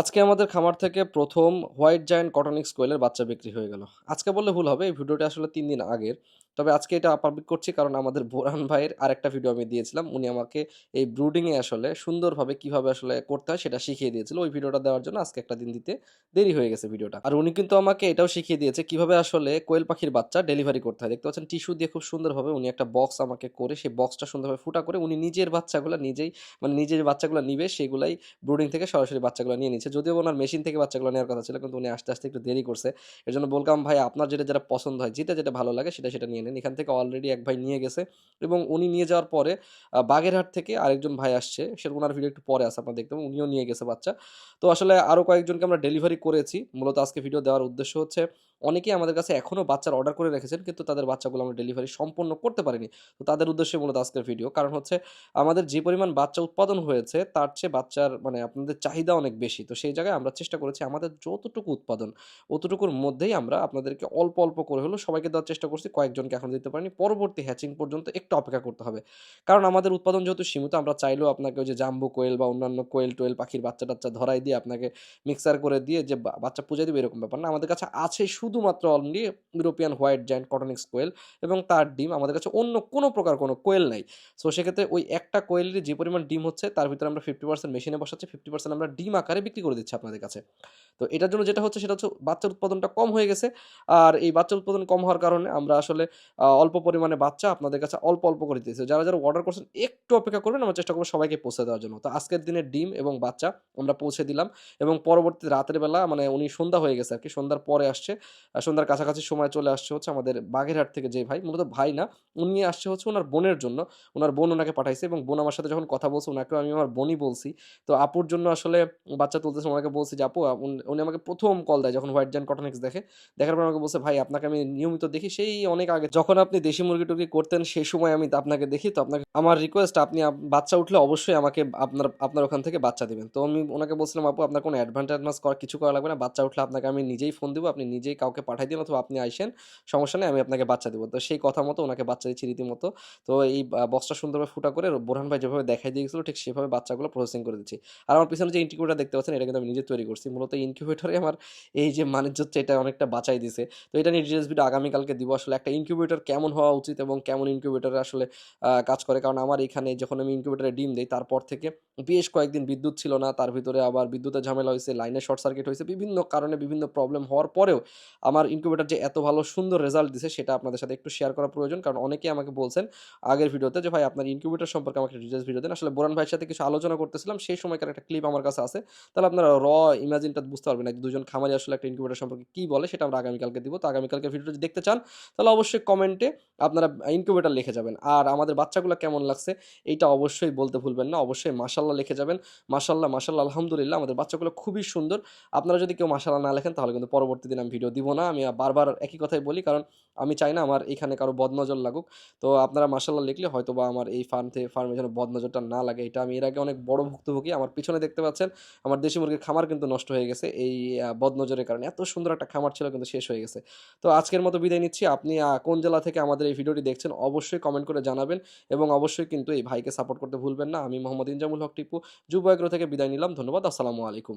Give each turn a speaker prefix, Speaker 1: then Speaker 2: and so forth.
Speaker 1: আজকে আমাদের খামার থেকে প্রথম হোয়াইট জায়েন্ট কটনিক্স কোয়েলের বাচ্চা বিক্রি হয়ে গেল। আজকে বললে ভুল হবে, এই ভিডিওটি আসলে তিন দিন আগের। তবে আজকে এটা পাবলিক করছি কারণ আমাদের বোরান ভাইয়ের আরেকটা ভিডিও আমি দিয়েছিলাম। উনি আমাকে এই ব্রুডিংয়ে আসলে সুন্দরভাবে কীভাবে আসলে করতে হয় সেটা শিখিয়ে দিয়েছিল। ওই ভিডিওটা দেওয়ার জন্য আজকে একটা দিন দিতে দেরি হয়ে গেছে ভিডিওটা আর উনি কিন্তু আমাকে এটাও শিখিয়ে দিয়েছে কীভাবে আসলে কোয়েল পাখির বাচ্চা ডেলিভারি করতে হয়। দেখতে পাচ্ছেন টিস্যু দিয়ে খুব সুন্দরভাবে উনি একটা বক্স আমাকে করে, সেই বক্সটা সুন্দরভাবে ফুটা করে উনি নিজের বাচ্চাগুলো নিজেই মানে নিজের বাচ্চাগুলো নিবে সেগুলাই ব্রুডিং থেকে সরাসরি বাচ্চাগুলো নিয়ে নিচ্ছে যদিও ওনার মেশিন থেকে বাচ্চাগুলো নেওয়ার কথা ছিল, কিন্তু উনি আস্তে আস্তে একটু দেরি করছে। এর জন্য বললাম, ভাই, আপনার যেটা যেটা পছন্দ হয়, যেটা যেটা ভালো লাগে সেটা সেটা নিয়ে নেন এখান থেকে অলরেডি এক ভাই নিয়ে গেছে এবং উনি নিয়ে যাওয়ার পরে বাগেরহাট থেকে আরেকজন ভাই আসছে। সেটা ওনার ভিডিও একটু পরে আসে আপনার দেখতে উনিও নিয়ে গেছে বাচ্চা। তো আসলে আরও কয়েকজনকে আমরা ডেলিভারি করেছি। মূলত আজকে ভিডিও দেওয়ার উদ্দেশ্য হচ্ছে অনেকেই আমাদের কাছে এখনও বাচ্চার অর্ডার করে রেখেছেন, কিন্তু তাদের বাচ্চাগুলো আমরা ডেলিভারি সম্পূর্ণ করতে পারিনি। তো তাদের উদ্দেশ্যে মূলত আজকের ভিডিও কারণ হচ্ছে আমাদের যে পরিমাণ বাচ্চা উৎপাদন হয়েছে, তার চেয়ে বাচ্চার মানে আপনাদের চাহিদা অনেক বেশি। তো সেই জায়গায় আমরা চেষ্টা করেছি আমাদের যতটুকু উৎপাদন, অতটুকুর মধ্যেই আমরা আপনাদেরকে অল্প অল্প করে হলেও সবাইকে দেওয়ার চেষ্টা করছি। কয়েকজনকে এখন দিতে পারিনি। পরবর্তী হ্যাচিং পর্যন্ত একটু অপেক্ষা করতে হবে। কারণ আমাদের উৎপাদন যেহেতু সীমিত, আমরা চাইলেও আপনাকে ওই যে জাম্বু কোয়েল বা অন্যান্য কোয়েল টোয়েল পাখির বাচ্চা টাচ্চা ধরাই দিয়ে আপনাকে মিক্সার করে দিয়ে যে বাচ্চা পুজো দিবে, এরকম ব্যাপার না। আমাদের কাছে আছে শুধুমাত্র only European white giant coturnix quail এবং তার ডিম আমাদের কাছে অন্য কোনো প্রকার কোনো কোয়েল নাই। সো সেক্ষেত্রে ওই একটা কোয়েলের যে পরিমাণ ডিম হচ্ছে, তার ভিতরে আমরা ফিফটি পার্সেন্ট মেশিনে বসাচ্ছি ফিফটি পার্সেন্ট আমরা ডিম আকারে বিক্রি করে দিচ্ছি আপনাদের কাছে। তো এটার জন্য যেটা হচ্ছে, সেটা হচ্ছে বাচ্চার উৎপাদনটা কম হয়ে গেছে। আর এই বাচ্চার উৎপাদন কম হওয়ার কারণে আমরা আসলে অল্প পরিমাণে বাচ্চা আপনাদের কাছে অল্প অল্প করে দিতেছি যারা যারা অর্ডার করছেন, একটু অপেক্ষা করবেন, আমরা চেষ্টা করব সবাইকে পৌঁছে দেওয়ার জন্য। তো আজকের দিনে ডিম এবং বাচ্চা আমরা পৌঁছে দিলাম এবং পরবর্তী রাতের বেলা মানে উনি সন্ধ্যা হয়ে গেছে আর কি, সন্ধ্যার পরে আসছে। সন্ধ্যার কাছাকাছি সময় চলে আসছে হচ্ছে আমাদের বাগেরহাট থেকে যে ভাই, মূলত ভাই না, উনি আসছে হচ্ছে ওনার বোনের জন্য। ওনার বোন ওনাকে পাঠাইছে এবং বোন আমার সাথে যখন কথা বলছে, ওনাকেও আমি আমার বোনই বলছি। তো আপুর জন্য আসলে বাচ্চা তুলতেছে, ওনাকে বলছি যে, আপু উন- আমাকে প্রথম কল দেয় যখন হোয়াইট জ্যান কটনিক্স দেখে। দেখার পর আমাকে বলছে, ভাই, আপনাকে আমি নিয়মিত দেখি, সেই অনেক আগে। যখন আপনি দেশি মুরগি টুরগি করতেন সেই সময় আমি আপনাকে দেখি। তো আপনাকে, আমার রিকোয়েস্ট আপনি বাচ্চা উঠলে অবশ্যই আমাকে আপনার আপনার ওখান থেকে বাচ্চা দিবেন। তো আমি ওনাকে বলছিলাম, আপু, আপনার কোনো করা, কিছু করা লাগবে না। বাচ্চা উঠলে আপনাকে আমি নিজেই ফোন দিব, আপনি নিজেই কাউকে পাঠাই দিন অথবা আপনি আইসেন, সমস্যা নেই, আমি আপনাকে বাচ্চা দেবো। তো সেই কথা মতো ওনাকে বাচ্চা দিচ্ছি রীতিমতো। তো এই বক্সটা সুন্দরভাবে ফুটা করে বোরহান ভাই যেভাবে দেখাই দিয়ে গেছিল, ঠিক সেভাবে বাচ্চাগুলো প্রসেসিং করে দিচ্ছি। আর আমার পিছনে যে ইনকিউবেটার দেখতে পাচ্ছেন, এটা কিন্তু আমি নিজে তৈরি করছি। মূলত ইনকিউবেটারে আমার এই যে বাণিজ্যটা এটা অনেকটা বাঁচাই দিছে। তো এটা নিয়ে ডিটেলস ভিডিও আগামীকালকে দিব। আসলে একটা ইনকিউবেটর কেমন হওয়া উচিত এবং কেমন ইনকিউবেটরে আসলে কাজ করে? কারণ আমার এখানে যখন আমি ইনকিউবেটরে ডিম দিই, তারপর থেকে বেশ কয়েকদিন বিদ্যুৎ ছিল না, তার ভিতরে আবার বিদ্যুতের ঝামেলা হয়েছে লাইনে শর্ট সার্কিট হয়েছে বিভিন্ন কারণে বিভিন্ন প্রবলেম হওয়ার পরেও আমার ইনকিউবেটর যে এত ভালো সুন্দর রেজাল্ট দিছে সেটা আপনাদের সাথে একটু শেয়ার করা প্রয়োজন। কারণ অনেকেই আমাকে বলছেন আগের ভিডিওতে যে, ভাই, আপনার ইনকিউবেটর সম্পর্কে আমাকে ডিটেলস ভিডিও দেন। আসলে বোরান ভাইয়ের সাথে কিছু আলোচনা করতেছিলাম, সেই সময়কার একটা ক্লিপ আমার কাছে আছে। তাহলে আপনারা র ইমাজিনটা বুঝতে পারবেন, এক দুজন খামারি আসলে একটা ইনকিউবেটর সম্পর্কে কী বলে সেটা আমরা আগামীকালকে দিব। তো আগামীকালকে ভিডিওটা যদি দেখতে চান, তাহলে অবশ্যই কমেন্টে আপনারা ইনকিউবেটর লিখে যাবেন। আর আমাদের বাচ্চাগুলো কেমন লাগছে, এইটা অবশ্যই বলতে ভুলবেন না। অবশ্যই মাসাল্লাহ লিখে যাবেন। মাসাল্লাহ মাসাল্লাহ আলহামদুলিল্লাহ, আমাদের বাচ্চাগুলো খুবই সুন্দর। আপনারা যদি কেউ মাসাল্লাহ না লেখেন, তাহলে কিন্তু পরবর্তী দিন আমি ভিডিও দিব না, আমি বারবার একই কথাই বলি, কারণ আমি চাই না আমার এখানে কারও বদনজর লাগুক। তো আপনারা মার্শাল্লাহ লিখলে হয়তো বা আমার এই ফার্ম থেকে ফার্মে যেন বদনজরটা না লাগে, এটা আমি এর আগে অনেক বড় ভুক্তভোগী, আমার পিছনে দেখতে পাচ্ছেন, আমার দেশি মুরগির খামার কিন্তু নষ্ট হয়ে গেছে, এই বদনজরের কারণে। এত সুন্দর একটা খামার ছিল, কিন্তু শেষ হয়ে গেছে। তো আজকের মতো বিদায় নিচ্ছি, আপনি কোন জেলা থেকে আমাদের এই ভিডিওটি দেখছেন, অবশ্যই কমেন্ট করে জানাবেন এবং অবশ্যই কিন্তু এই ভাইকে সাপোর্ট করতে ভুলবেন না। আমি মোহাম্মদ ইনজামুল হক টিপু, যুব থেকে বিদায় নিলাম, ধন্যবাদ, আসসালামু আলাইকুম।